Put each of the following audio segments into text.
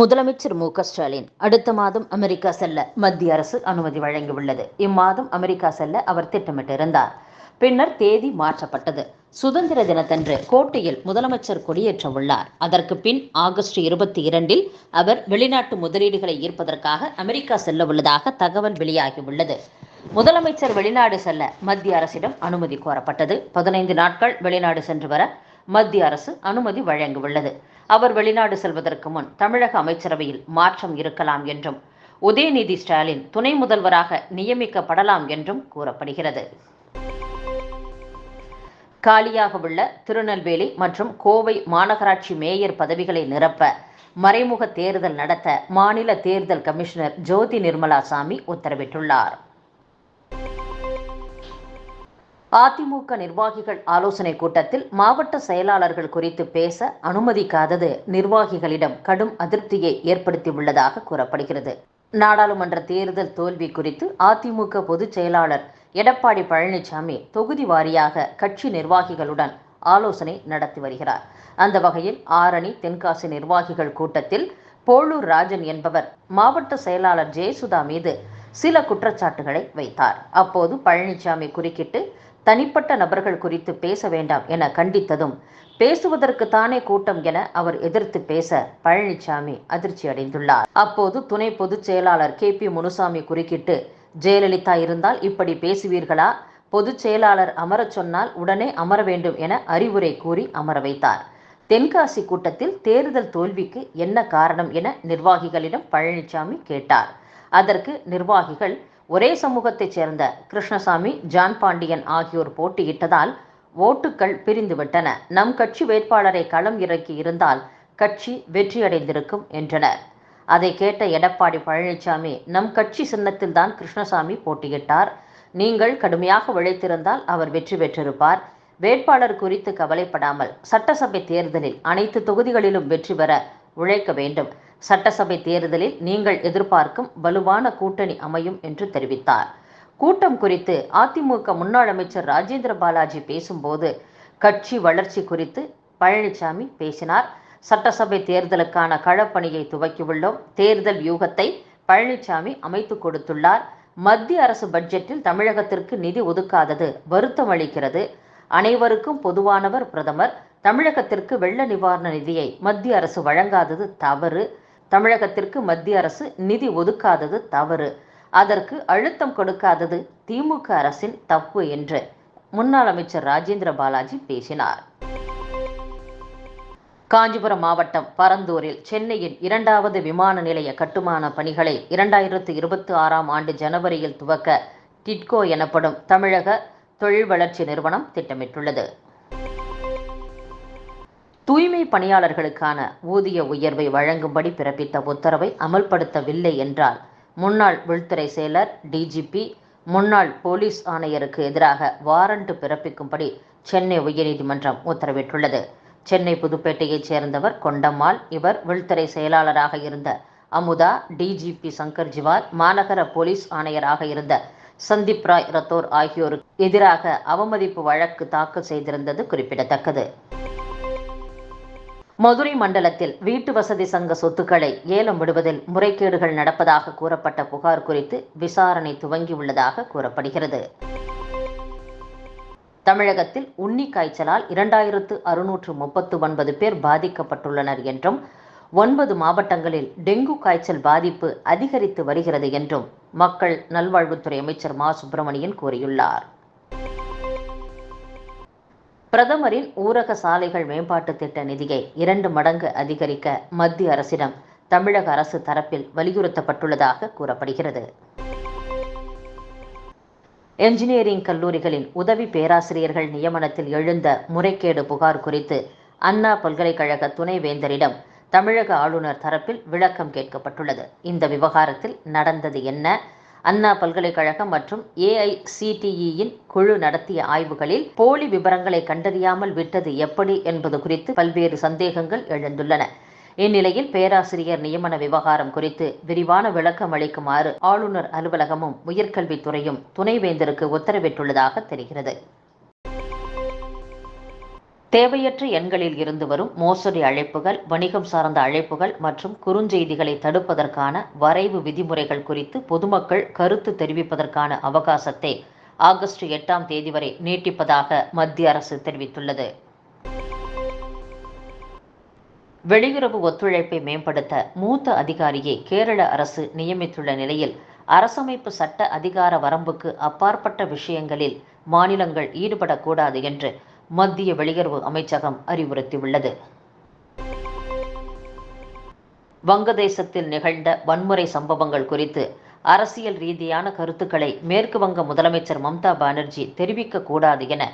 முதலமைச்சர் மு ஸ்டாலின் அடுத்த மாதம் அமெரிக்கா செல்ல மத்திய அரசு அனுமதி வழங்கியுள்ளது. இம்மாதம் அமெரிக்கா செல்ல அவர் திட்டமிட்டிருந்தார். பின்னர் தேதி மாற்றப்பட்டது. சுதந்திர தினத்தன்று கோட்டையில் முதலமைச்சர் கொடியேற்ற உள்ளார். அதற்கு பின் ஆகஸ்ட் இருபத்தி இரண்டில் அவர் வெளிநாட்டு முதலீடுகளை ஈர்ப்பதற்காக அமெரிக்கா செல்ல உள்ளதாக தகவல் வெளியாகியுள்ளது. முதலமைச்சர் வெளிநாடு செல்ல மத்திய அரசிடம் அனுமதி கோரப்பட்டது. பதினைந்து நாட்கள் வெளிநாடு சென்று வர மத்திய அரசு அனுமதி வழங்கியுள்ளது. அவர் வெளிநாடு செல்வதற்கு முன் தமிழக அமைச்சரவையில் மாற்றம் இருக்கலாம் என்றும் உதயநிதி ஸ்டாலின் துணை முதல்வராக நியமிக்கப்படலாம் என்றும் கூறப்படுகிறது. காலியாக உள்ள திருநெல்வேலி மற்றும் கோவை மாநகராட்சி மேயர் பதவிகளை நிரப்ப மறைமுக தேர்தல் நடத்த மாநில தேர்தல் கமிஷனர் ஜோதி நிர்மலா சாமி உத்தரவிட்டுள்ளார். அதிமுக நிர்வாகிகள் ஆலோசனை கூட்டத்தில் மாவட்ட செயலாளர்கள் குறித்து பேச அனுமதிக்காதது நிர்வாகிகளிடம் கடும் அதிருப்தியை ஏற்படுத்தியுள்ளதாக கூறப்படுகிறது. நாடாளுமன்ற தேர்தல் தோல்வி குறித்து அதிமுக பொதுச் செயலாளர் எடப்பாடி பழனிசாமி தொகுதி வாரியாக கட்சி நிர்வாகிகளுடன் ஆலோசனை நடத்தி வருகிறார். அந்த வகையில் ஆரணி தென்காசி நிர்வாகிகள் கூட்டத்தில் போளூர் ராஜன் என்பவர் மாவட்ட செயலாளர் ஜெயசுதா மீது சில குற்றச்சாட்டுகளை வைத்தார். அப்போது பழனிசாமி குறுக்கிட்டு தனிப்பட்ட நபர்கள் குறித்து பேச வேண்டாம் என கண்டித்ததும் பேசுவதற்கு தானே கூட்டம் என அவர் எதிர்த்து பேச பழனிசாமி அதிர்ச்சி அடைந்துள்ளார். அப்போது துணை பொதுச் செயலாளர் கே பி முனுசாமி குறுக்கிட்டு ஜெயலலிதா இருந்தால் இப்படி பேசுவீர்களா பொதுச் செயலாளர் அமரச் சொன்னால் உடனே அமர வேண்டும் என அறிவுரை கூறி அமர வைத்தார். தென்காசி கூட்டத்தில் தேர்தல் தோல்விக்கு என்ன காரணம் என நிர்வாகிகளிடம் பழனிசாமி கேட்டார். அதற்கு நிர்வாகிகள் ஒரே சமூகத்தைச் சேர்ந்த கிருஷ்ணசாமி ஜான் பாண்டியன் ஆகியோர் போட்டியிட்டதால் ஓட்டுக்கள் பிரிந்துவிட்டன. நம் கட்சி வேட்பாளரை களம் இறக்கி இருந்தால் கட்சி வெற்றியடைந்திருக்கும் என்றனர். அதை கேட்ட எடப்பாடி பழனிசாமி நம் கட்சி சின்னத்தில்தான் கிருஷ்ணசாமி போட்டியிட்டார். நீங்கள் கடுமையாக உழைத்திருந்தால் அவர் வெற்றி பெற்றிருப்பார். வேட்பாளர் குறித்து கவலைப்படாமல் சட்டசபை தேர்தலில் அனைத்து தொகுதிகளிலும் வெற்றி பெற உழைக்க வேண்டும். சட்டசபை தேர்தலில் நீங்கள் எதிர்பார்க்கும் வலுவான கூட்டணி அமையும் என்று தெரிவித்தார். கூட்டம் குறித்து அதிமுக முன்னாள் அமைச்சர் ராஜேந்திர பாலாஜி பேசும்போது கட்சி வளர்ச்சி குறித்து பழனிசாமி பேசினார். சட்டசபை தேர்தலுக்கான களப்பணியை துவக்கியுள்ளோம். தேர்தல் வியூகத்தை பழனிசாமி அமைத்து கொடுத்துள்ளார். மத்திய அரசு பட்ஜெட்டில் தமிழகத்திற்கு நிதி ஒதுக்காதது வருத்தம் அளிக்கிறது. அனைவருக்கும் பொதுவானவர் பிரதமர். தமிழகத்திற்கு வெள்ள நிவாரண நிதியை மத்திய அரசு வழங்காதது தவறு. தமிழகத்திற்கு மத்திய அரசு நிதி ஒதுக்காதது தவறு. அதற்கு அழுத்தம் கொடுக்காதது திமுக அரசின் தப்பு என்று முன்னாள் அமைச்சர் ராஜேந்திர பாலாஜி பேசினார். காஞ்சிபுரம் மாவட்டம் பரந்தூரில் சென்னையின் இரண்டாவது விமான நிலைய கட்டுமான பணிகளை இரண்டாயிரத்து இருபத்தி ஆறாம் ஆண்டு ஜனவரியில் துவக்க டிட்கோ எனப்படும் தமிழக தொழில் வளர்ச்சி நிறுவனம் திட்டமிட்டுள்ளது. தூய்மை பணியாளர்களுக்கான ஊதிய உயர்வை வழங்கும்படி பிறப்பித்த உத்தரவை அமல்படுத்தவில்லை என்றால் முன்னாள் உள்துறை செயலர் டிஜிபி முன்னாள் போலீஸ் ஆணையருக்கு எதிராக வாரண்ட் பிறப்பிக்கும்படி சென்னை உயர்நீதிமன்றம் உத்தரவிட்டுள்ளது. சென்னை புதுப்பேட்டையைச் சேர்ந்தவர் கொண்டம்மாள். இவர் உள்துறை செயலாளராக இருந்த அமுதா டிஜிபி சங்கர் ஜிவால் மாநகர போலீஸ் ஆணையராக இருந்த சந்தீப் ராய் ரத்தோர் ஆகியோருக்கு எதிராக அவமதிப்பு வழக்கு தாக்கல் செய்திருந்தது குறிப்பிடத்தக்கது. மதுரை மண்டலத்தில் வீட்டு வசதி சங்க சொத்துக்களை ஏலம் விடுவதில் முறைகேடுகள் நடப்பதாக கூறப்பட்ட புகார் குறித்து விசாரணை துவங்கியுள்ளதாக கூறப்படுகிறது. தமிழகத்தில் உன்னி காய்ச்சலால் இரண்டாயிரத்து அறுநூற்று முப்பத்து ஒன்பது பேர் பாதிக்கப்பட்டுள்ளனர் என்றும் ஒன்பது மாவட்டங்களில் டெங்கு காய்ச்சல் பாதிப்பு அதிகரித்து வருகிறது என்றும் மக்கள் நல்வாழ்வுத்துறை அமைச்சர் மா. சுப்பிரமணியன் கூறியுள்ளார். பிரதமரின் ஊரக சாலைகள் மேம்பாட்டு திட்ட நிதியை இரண்டு மடங்கு அதிகரிக்க மத்திய அரசிடம் தமிழக அரசு தரப்பில் வலியுறுத்தப்பட்டுள்ளதாக கூறப்படுகிறது. என்ஜினியரிங் கல்லூரிகளின் உதவி பேராசிரியர்கள் நியமனத்தில் எழுந்த முறைகேடு புகார் குறித்து அண்ணா பல்கலைக்கழக துணைவேந்தரிடம் தமிழக ஆளுநர் தரப்பில் விளக்கம் கேட்கப்பட்டுள்ளது. இந்த விவகாரத்தில் நடந்தது என்ன? அண்ணா பல்கலைக்கழகம் மற்றும் ஏஐசிடிஇயின் குழு நடத்திய ஆய்வுகளில் போலி விவரங்களை கண்டறியாமல் விட்டது எப்படி என்பது குறித்து பல்வேறு சந்தேகங்கள் எழுந்துள்ளன. இந்நிலையில் பேராசிரியர் நியமன விவகாரம் குறித்து விரிவான விளக்கம் அளிக்குமாறு ஆளுநர் அலுவலகமும் உயர்கல்வித்துறையும் துணைவேந்தருக்கு உத்தரவிட்டுள்ளதாக தெரிகிறது. தேவையற்ற எண்களில் இருந்து வரும் மோசடி அழைப்புகள் வணிகம் சார்ந்த அழைப்புகள் மற்றும் குறுஞ்செய்திகளை தடுப்பதற்கான வரைவு விதிமுறைகள் குறித்து பொதுமக்கள் கருத்து தெரிவிப்பதற்கான அவகாசத்தை ஆகஸ்ட் எட்டாம் தேதி வரை நீட்டிப்பதாக மத்திய அரசு தெரிவித்துள்ளது. வெளியுறவு ஒத்துழைப்பை மேம்படுத்த மூத்த அதிகாரியை கேரள அரசு நியமித்துள்ள நிலையில் அரசமைப்பு சட்ட அதிகார வரம்புக்கு அப்பாற்பட்ட விஷயங்களில் மாநிலங்கள் ஈடுபடக்கூடாது என்று மத்திய வெளியுறவு அமைச்சகம் அறிவுறுத்தியுள்ளது. வங்கதேசத்தில் நிகழ்ந்த வன்முறை சம்பவங்கள் குறித்து அரசியல் ரீதியான கருத்துக்களை மேற்கு வங்க முதலமைச்சர் மம்தா பானர்ஜி தெரிவிக்க கூடாது என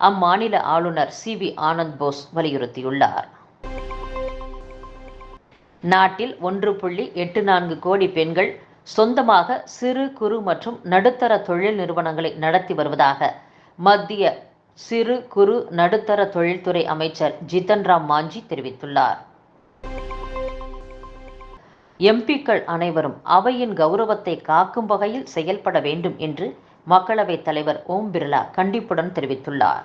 அம்மாநில ஆளுநர் சி வி ஆனந்த் போஸ் வலியுறுத்தியுள்ளார். நாட்டில் ஒன்று புள்ளி எட்டு நான்கு கோடி பெண்கள் சொந்தமாக சிறு குறு மற்றும் நடுத்தர தொழில் நிறுவனங்களை நடத்தி வருவதாக மத்திய சிறு குறு நடுத்தர தொழில்துறை அமைச்சர் ஜிதன் ராம் மாஞ்சி தெரிவித்துள்ளார். எம்பிக்கள் அனைவரும் அவையின் கௌரவத்தை காக்கும் வகையில் செயல்பட வேண்டும் என்று மக்களவைத் தலைவர் ஓம் பிர்லா கண்டிப்புடன் தெரிவித்துள்ளார்.